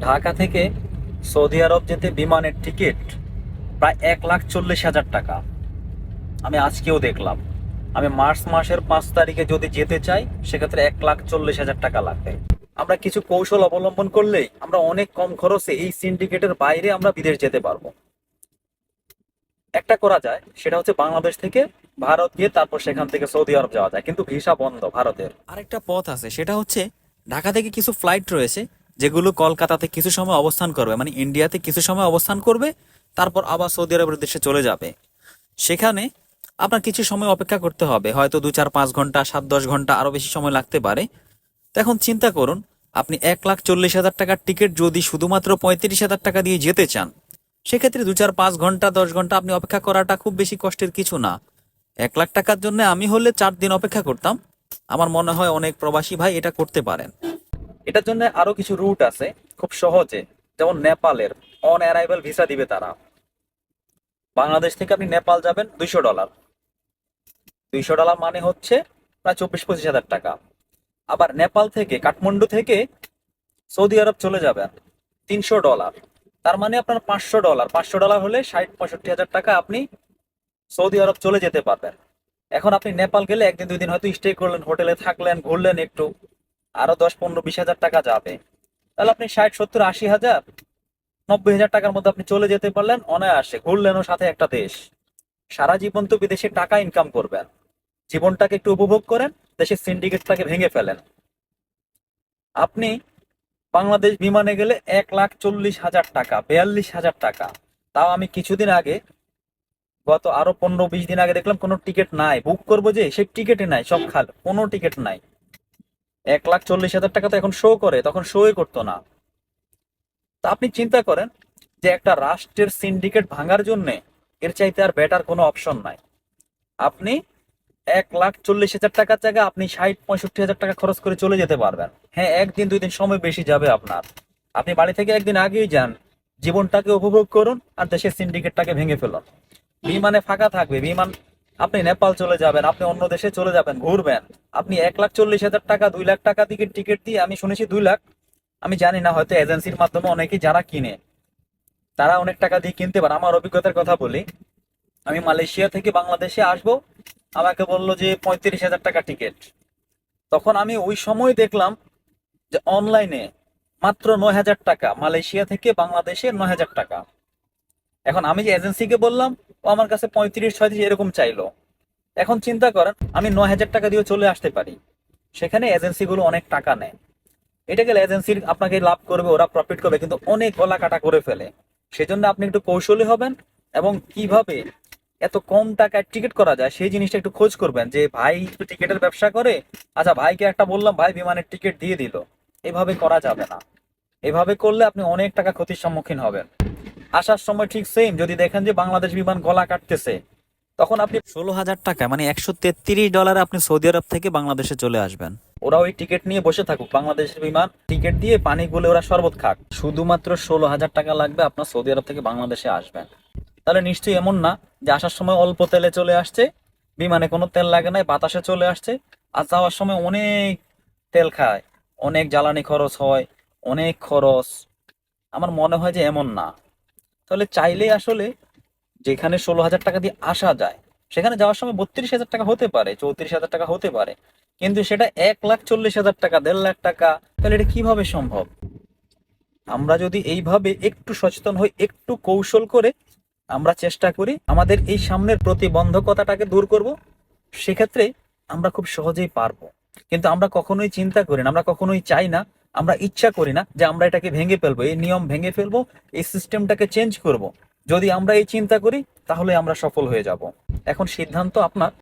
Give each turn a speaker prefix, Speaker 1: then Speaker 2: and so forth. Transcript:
Speaker 1: ঢাকা থেকে সৌদি আরব যেতে বিমানের টিকিট প্রায় এক লাখ চল্লিশ হাজার টাকা। আমি আজকেও দেখলাম। আমি মার্চ মাসের পাঁচ তারিখে যদি যেতে চাই, সেক্ষেত্রে এক লাখ চল্লিশ হাজার টাকা লাগবে। আমরা কিছু কৌশল অবলম্বন করলেই আমরা অনেক কম খরচে এই সিন্ডিকেটের বাইরে আমরা বিদেশ যেতে পারব। একটা করা যায়, সেটা হচ্ছে বাংলাদেশ থেকে ভারত গিয়ে তারপর সেখান থেকে সৌদি আরব যাওয়া যায়। কিন্তু ভিসা বন্ধ ভারতের। আরেকটা পথ আছে, সেটা হচ্ছে ঢাকা থেকে কিছু ফ্লাইট রয়েছে। যেগুলো কলকাতাতে কিছু সময় অবস্থান করবে মানে ইন্ডিয়াতে কিছু সময় অবস্থান করবে, তারপর আবার সৌদি আরবের দেশে চলে যাবে। সেখানে আপনার কিছু সময় অপেক্ষা করতে হবে, হয়তো দু চার পাঁচ ঘণ্টা, সাত দশ ঘণ্টা আরও বেশি সময় লাগতে পারে। এখন চিন্তা করুন, আপনি এক লাখ চল্লিশ হাজার টাকার টিকিট যদি শুধুমাত্র পঁয়ত্রিশ হাজার টাকা দিয়ে যেতে চান, সেক্ষেত্রে দু চার পাঁচ ঘণ্টা, দশ ঘণ্টা আপনি অপেক্ষা করাটা খুব বেশি কষ্টের কিছু না। এক লাখ টাকার জন্য আমি হলে চার দিন অপেক্ষা করতাম। আমার মনে হয় অনেক প্রবাসী ভাই এটা করতে পারেন। এটার জন্য আরও কিছু রুট আছে, খুব সহজে। যেমন নেপালের অন অ্যারাইভাল ভিসা দিবে তারা। বাংলাদেশ থেকে আপনি নেপাল যাবেন দুইশো ডলার দুইশো ডলার মানে হচ্ছে প্রায় চব্বিশ পঁচিশ হাজার টাকা। আবার নেপাল থেকে, কাঠমান্ডু থেকে সৌদি আরব চলে যাবেন তিনশো ডলার তার মানে আপনার পাঁচশো ডলার পাঁচশো ডলার হলে ষাট, পঁয়ষট্টি হাজার টাকা আপনি সৌদি আরব চলে যেতে পারবেন। এখন আপনি নেপাল গেলে একদিন, দুই দিন হয়তো স্টে করলেন হোটেলে থাকলেন, ঘুরলেন একটু। আরও দশ, পনেরো, বিশ হাজার টাকা যাবে। তাহলে আপনি ষাট, সত্তর, আশি হাজার, নব্বই হাজার টাকার মধ্যে আপনি চলে যেতে পারলেন অনায়াসে, ঘুরলেনও সাথে একটা দেশ। সারা জীবন তো বিদেশে টাকা ইনকাম করবেন। জীবনটাকে একটু উপভোগ করেন, দেশের সিন্ডিকেটটাকে ভেঙে ফেলেন। আপনি বাংলাদেশ বিমানে গেলে এক লাখ চল্লিশ হাজার টাকা, বিয়াল্লিশ হাজার টাকা। তাও আমি কিছুদিন আগে, গত আরও পনেরো, বিশ দিন আগে দেখলাম কোনো টিকিট নাই। বুক করব যে, সেই টিকিটই নাই, সব খাল, কোনো টিকিট নাই। এক লাখ চল্লিশ হাজার টাকা তো এখন শো করে, তখন শোই করতো না। তা আপনি চিন্তা করেন যে একটা রাষ্ট্রের সিন্ডিকেট ভাঙার জন্য এর চাইতে আর বেটার কোনো অপশন নাই। আপনি এক লাখ চল্লিশ হাজার টাকার জায়গায় আপনি ষাট পঁয়ষট্টি হাজার টাকা খরচ করে চলে যেতে পারবেন। হ্যাঁ একদিন, দুই দিন সময় বেশি যাবে আপনার। আপনি বাড়ি থেকে একদিন আগেই যান, জীবনটাকে উপভোগ করুন আর দেশের সিন্ডিকেটটাকে ভেঙে ফেলুন। বিমানে ফাঁকা থাকবে, বিমান আপনি নেপাল চলে যাবেন, আপনি অন্য দেশে চলে যাবেন, ঘুরবেন। আপনি এক লাখ চল্লিশ হাজার টাকা, দুই লাখ টাকা দিকে টিকিট দিয়ে, আমি শুনেছি দুই লাখ, আমি জানি না, হয়তো এজেন্সির মাধ্যমে অনেকেই যারা কিনে, তারা অনেক টাকা দিয়ে কিনতে পারে। আমার অভিজ্ঞতার কথা বলি, আমি মালয়েশিয়া থেকে বাংলাদেশে আসব, আমাকে বলল যে পঁয়ত্রিশ হাজার টাকা টিকিট তখন আমি ওই সময় দেখলাম যে অনলাইনে মাত্র নয় হাজার টাকা, মালয়েশিয়া থেকে বাংলাদেশে নয় হাজার টাকা। এখন আমি যে এজেন্সিকে বললাম ও আমার কাছে পঁয়ত্রিশ, ছয়ত্রিশ এরকম চাইলো। এখন চিন্তা করেন, আমি নয় হাজার টাকা দিয়ে চলে আসতে পারি। সেখানে এজেন্সিগুলো অনেক টাকা নেয়। এটা গেলে এজেন্সির আপনাকে লাভ করবে, ওরা প্রফিট করবে, কিন্তু অনেক গলা কাটা করে ফেলে। সেজন্য আপনি একটু কৌশলী হবেন এবং কীভাবে এত কম টাকায় টিকিট করা যায়, সেই জিনিসটা একটু খোঁজ করবেন যে ভাই টিকিটের ব্যবসা করে আচ্ছা ভাইকে একটা বললাম, ভাই বিমানের টিকিট দিয়ে দিল। এভাবে করা যাবে না। এভাবে করলে আপনি অনেক টাকা ক্ষতির সম্মুখীন হবেন। আসার সময় ঠিক সেম যদি দেখেন যে বাংলাদেশ বিমান গলা কাটতেছে তখন আপনি ষোলো হাজার টাকা মানে একশো তেত্রিশ ডলারে আপনি সৌদি আরব থেকে বাংলাদেশে চলে আসবেন। ওরা ওই টিকিট নিয়ে বসে থাকুক বাংলাদেশের বিমান টিকিট দিয়ে পানি গুলে ওরা শরবত খাক। শুধুমাত্র ষোলো হাজার টাকা লাগবে আপনার সৌদি আরব থেকে বাংলাদেশে আসবেন। তাহলে নিশ্চয়ই এমন না যে আসার সময় অল্প তেলে চলে আসছে বিমানে কোনো তেল লাগে নাই বাতাসে চলে আসছে আর যাওয়ার সময় অনেক তেল খায় অনেক জ্বালানি খরচ হয় অনেক খরচ। আমার মনে হয় যে এমন না। তাহলে চাইলে আসলে যেখানে ষোলো হাজার টাকা দিয়ে আসা যায়, সেখানে যাওয়ার সময় বত্রিশ হাজার টাকা হতে পারে, চৌত্রিশ হাজার টাকা হতে পারে। কিন্তু সেটা এক লাখ চল্লিশ হাজার টাকা, দেড় লাখ টাকা, তাহলে এটা কীভাবে সম্ভব? আমরা যদি এইভাবে একটু সচেতন হই, একটু কৌশল করে আমরা চেষ্টা করি, আমাদের এই সামনের প্রতিবন্ধকতাটাকে দূর করব, সেক্ষেত্রে আমরা খুব সহজেই পারব। কিন্তু আমরা কখনোই চিন্তা করি না, আমরা কখনোই চাই না আমরা ইচ্ছা করি না যে আমরা এটাকে ভেঙে ফেলব, এই নিয়ম ভেঙে ফেলব, এই সিস্টেমটাকে চেঞ্জ করব। যদি আমরা এই চিন্তা করি, তাহলে আমরা সফল হয়ে যাব এখন সিদ্ধান্ত আপনার